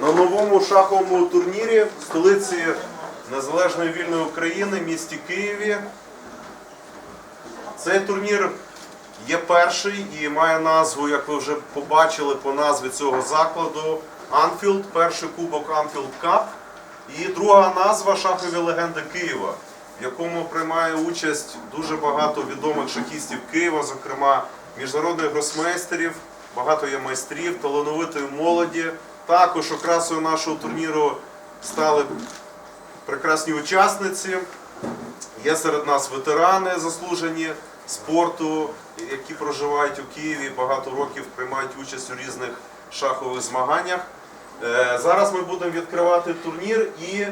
на новому шаховому турнірі в столиці Незалежної вільної України, місті Києві. Цей турнір є перший і має назву, як ви вже побачили по назві цього закладу, Анфілд, перший кубок Анфілд Кап. І друга назва Шахові легенди Києва, в якому приймає участь дуже багато відомих шахістів Києва, зокрема міжнародних гросмейстерів, багато є майстрів, талановитої молоді. Також окрасою нашого турніру стали прекрасні учасниці. Є серед нас ветерани заслужені спорту, які проживають у Києві, багато років приймають участь у різних шахових змаганнях. Е, Зараз ми будемо відкривати турнір і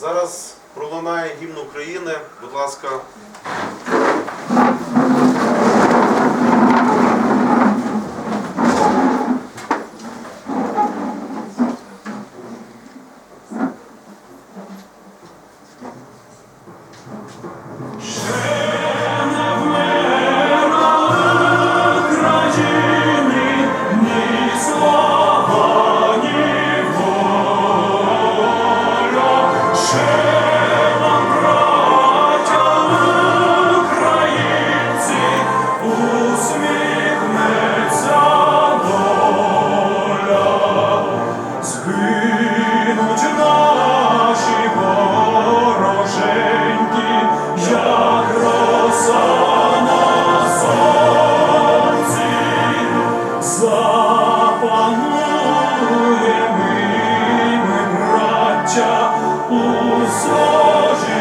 зараз пролунає гімн України. Будь ласка, запанує ми, ми, у сторонці,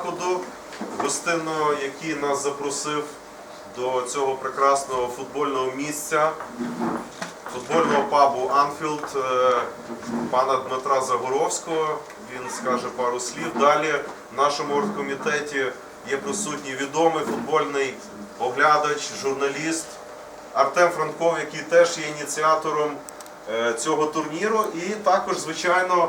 заходу, гостинно, який нас запросив до цього прекрасного футбольного місця, футбольного пабу Анфілд, е, пана Дмитра Загоровського. Він скаже пару слів. Далі в нашому оргкомітеті є присутній відомий футбольний оглядач, журналіст Артем Франков, який теж є ініціатором е, цього турніру. І також, звичайно,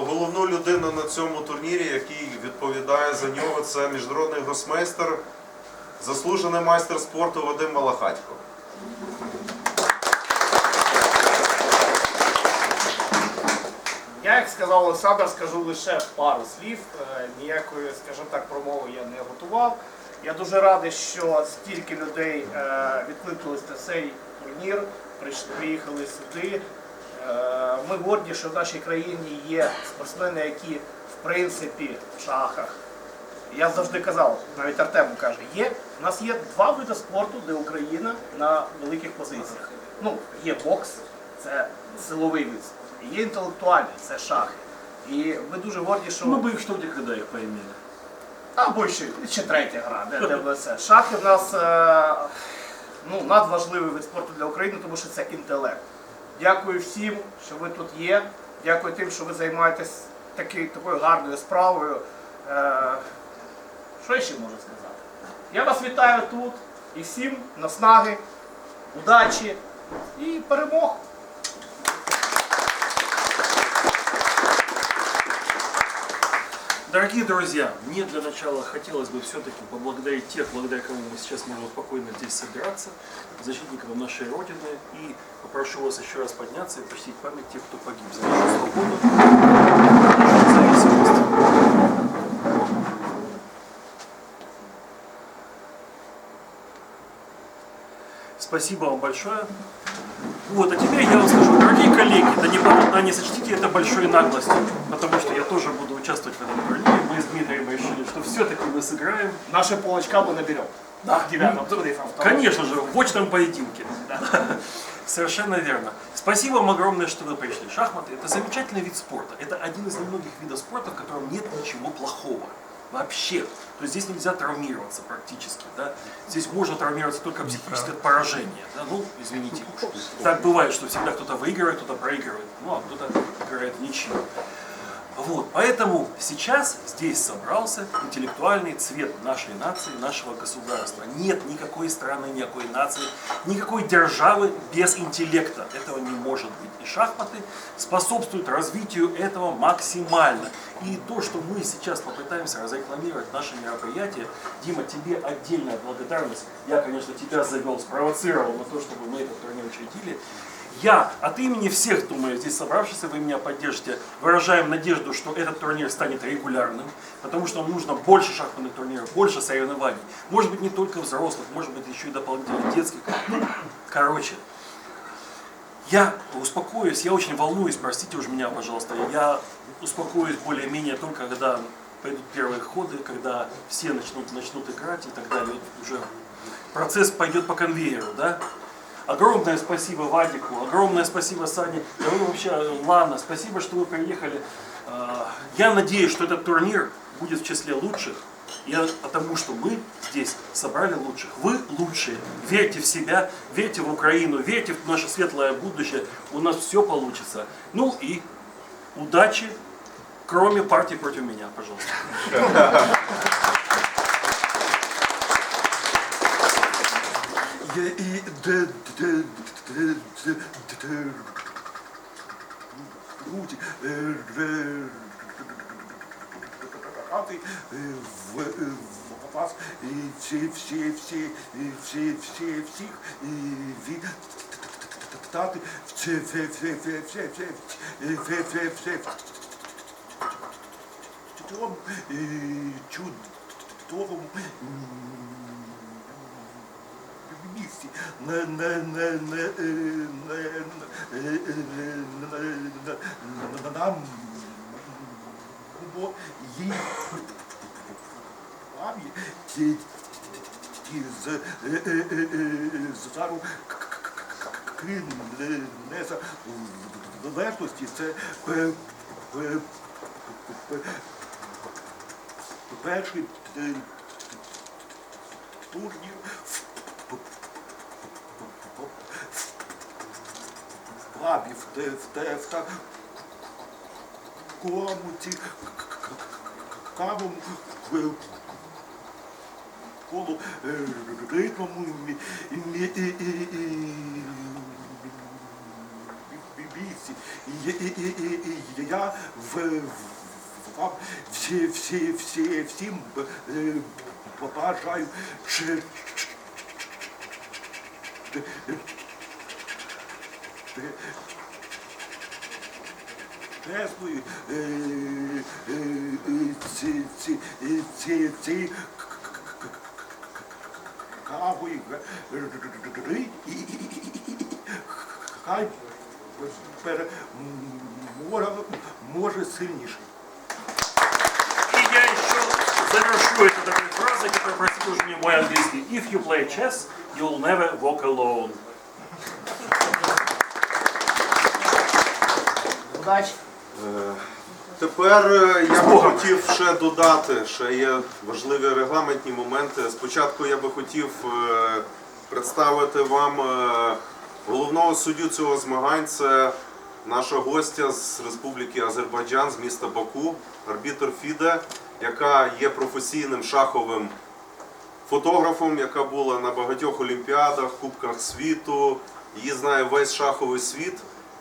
головну людину на цьому турнірі, який відповідає за нього, це міжнародний гросмейстер, заслужений майстер спорту Вадим Малахатько. Я, як сказав Олександр, скажу лише пару слів. Е, Ніякої, скажімо так, промови я не готував. Я дуже радий, що стільки людей е, відкликнулись на цей турнір, приїхали сюди. Е, Ми горді, що в нашій країні є спортсмени, які в принципі в шахах. Я завжди казав, навіть Артему каже, є, у нас є два види спорту, де Україна на великих позиціях. Ну, є бокс, це силовий вид, є інтелектуальний, це шахи. І ми дуже горді, що Мы бы их что где когда их або ще, ще третя гра, де, де це. Шахи в нас е, ну, надважливий вид спорту для України, тому що це інтелект. Дякую всім, що ви тут є. Дякую тим, що ви займаєтесь таки, такою гарною справою. Е, що ще можу сказати? Я вас вітаю тут і всім наснаги, удачі і перемог! Дорогие друзья, мне для начала хотелось бы все-таки поблагодарить тех, благодаря кому мы сейчас можем спокойно здесь собираться, защитников нашей Родины. И попрошу вас еще раз подняться и почтить память тех, кто погиб за нашу свободу. Спасибо вам большое. Вот, а теперь я вам скажу, дорогие коллеги, да не, да не сочтите это большой наглостью, потому что я тоже буду участвовать в этом турнире. Мы с Дмитрием решили, что все-таки мы сыграем. Наши полочка мы наберем. Да, В девятом ну, туре. Конечно же, в очном поединке. Совершенно верно. Спасибо вам огромное, что вы пришли. Шахматы – это замечательный вид спорта. Это один из немногих видов спорта, в котором нет ничего плохого. Вообще. То есть здесь нельзя травмироваться практически. Да? Здесь можно травмироваться только психическое поражение. Да? Ну, извините. Так бывает, что всегда кто-то выигрывает, кто-то проигрывает. Ну, а кто-то играет в ничью. Вот, поэтому сейчас здесь собрался интеллектуальный цвет нашей нации, нашего государства. Нет никакой страны, никакой нации, никакой державы без интеллекта. Этого не может быть. И шахматы способствуют развитию этого максимально. И то, что мы сейчас попытаемся разрекламировать наше мероприятие, Дима, тебе отдельная благодарность. Я, конечно, тебя завел, спровоцировал на то, чтобы мы этот турнир учредили. Я от имени всех, думаю, здесь собравшихся, вы меня поддержите, выражаем надежду, что этот турнир станет регулярным, потому что нам нужно больше шахматных турниров, больше соревнований. Может быть, не только взрослых, может быть, еще и дополнительно детских. Короче, я успокоюсь, я очень волнуюсь, простите уж меня, пожалуйста, я успокоюсь более-менее только когда пойдут первые ходы, когда все начнут, начнут играть и так далее. Вот уже процесс пойдет по конвейеру, да? Огромное спасибо Вадику, огромное спасибо Сане. Да вы вообще, ладно, спасибо, что вы приехали. А, Я надеюсь, что этот турнир будет в числе лучших. Я потому что мы здесь собрали лучших. Вы лучшие. Верьте в себя, верьте в Украину, верьте в наше светлое будущее. У нас все получится. Ну и удачи, кроме партии против меня, пожалуйста. І е, е, в е, вас і всі всі всі всі всі всіх і від тати все все все все все все все все все чудовому місці, на на, на, на, на, нам було їй пам'ять з е, е, е, зару крім незалежності, це перший турнір мамі, в те, в те, в та комуці, кавому, колу, ритмому, бійці. Я в вам всі, всі, всі, всім е, бажаю Тресною цією кавою хай переморами може сильніше. И я еще завершу это такой фразой, которая прослужит мне мой английский. If you play chess, you'll never walk alone. Удачі. Е, Тепер е, я би хотів ще додати, ще є важливі регламентні моменти. Спочатку я би хотів е, представити вам головного суддю цього змагань. Це наша гостя з Республіки Азербайджан, з міста Баку, арбітр Фіде, яка є професійним шаховим фотографом, яка була на багатьох олімпіадах, кубках світу. Її знає весь шаховий світ.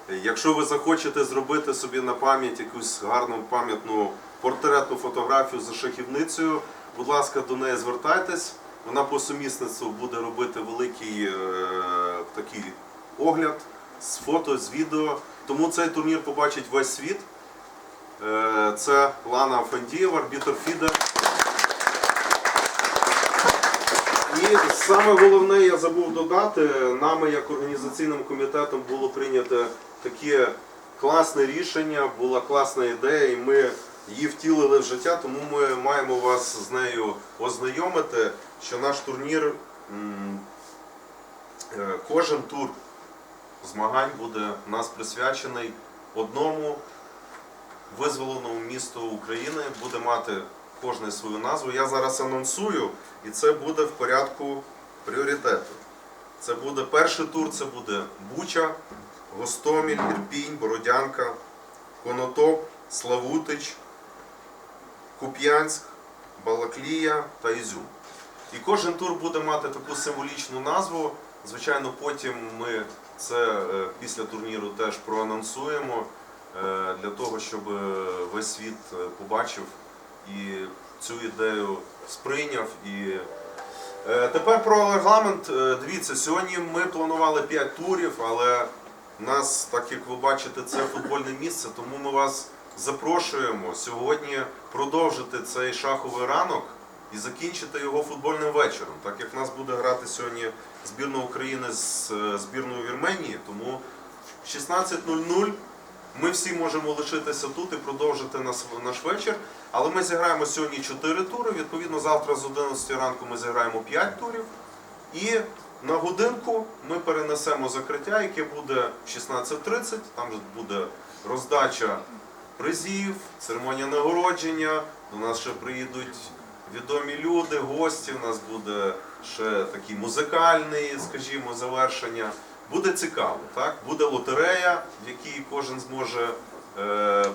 Якщо ви захочете зробити собі на пам'ять якусь гарну пам'ятну портретну фотографію за шахівницею, будь ласка, до неї звертайтесь. Вона по сумісництву буде робити великий е, такий огляд з фото, з відео. Тому цей турнір побачить весь світ. Е, це Лана Фандієва, арбітр Фіде. І саме головне, я забув додати, нами як організаційним комітетом було прийнято таке класне рішення, була класна ідея, і ми її втілили в життя, тому ми маємо вас з нею ознайомити, що наш турнір, е, кожен тур змагань буде у нас присвячений одному визволеному місту України, буде мати кожне свою назву. Я зараз анонсую, і це буде в порядку пріоритету. Це буде перший тур, це буде Буча, Гостоміль, Ірпінь, Бородянка, Конотоп, Славутич, Куп'янськ, Балаклія та Ізюм. І кожен тур буде мати таку символічну назву. Звичайно, потім ми це е, після турніру теж проанонсуємо е, для того, щоб е, весь світ побачив і цю ідею сприйняв. І тепер про регламент. Дивіться, сьогодні ми планували 5 турів, але нас, так як ви бачите, це футбольне місце, тому ми вас запрошуємо сьогодні продовжити цей шаховий ранок і закінчити його футбольним вечором. Так як в нас буде грати сьогодні збірна України з е, збірною Вірменії, тому в 16.00 ми всі можемо лишитися тут і продовжити наш, вечір. Але ми зіграємо сьогодні 4 тури. Відповідно, завтра з 11 ранку ми зіграємо 5 турів. І на годинку ми перенесемо закриття, яке буде в 16.30. Там буде роздача призів, церемонія нагородження. До нас ще приїдуть відомі люди, гості. У нас буде ще такий музикальний, скажімо, завершення. Буде цікаво, так? Буде лотерея, в якій кожен зможе е,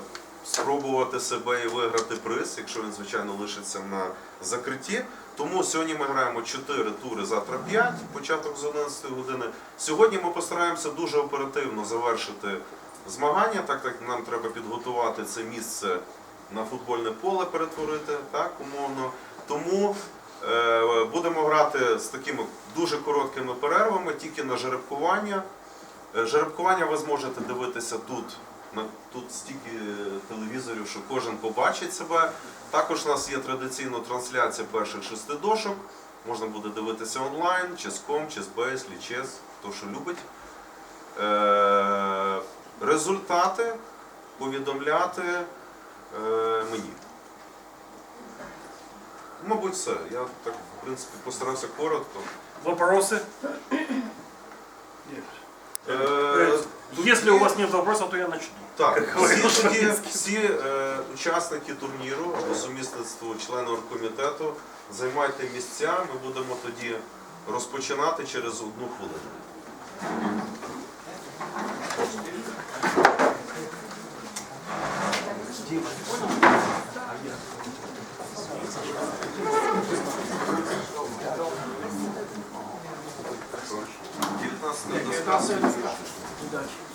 спробувати себе і виграти приз, якщо він, звичайно, лишиться на закритті. Тому сьогодні ми граємо 4 тури, завтра 5, початок з 11 години. Сьогодні ми постараємося дуже оперативно завершити змагання, так як нам треба підготувати це місце на футбольне поле, перетворити, так, умовно. Тому е, будемо грати з такими дуже короткими перервами, тільки на жеребкування. Е, Жеребкування ви зможете дивитися тут. На тут стільки телевізорів, що кожен побачить себе. Також у нас є традиційно трансляція перших шести дошок. Можна буде дивитися онлайн, чи з ком, чи з Бейс, Лічес, хто що любить. Е, результати повідомляти е, мені. Мабуть, все. Я так, в принципі, постарався коротко. Вопросы? Е, Если у вас нет вопросов, то я начну. Так, всі, тоді, всі е, учасники турніру по сумісництву члени оргкомітету, займайте місця. Ми будемо тоді розпочинати через одну хвилину. Дев'ятнадцяте Dutch.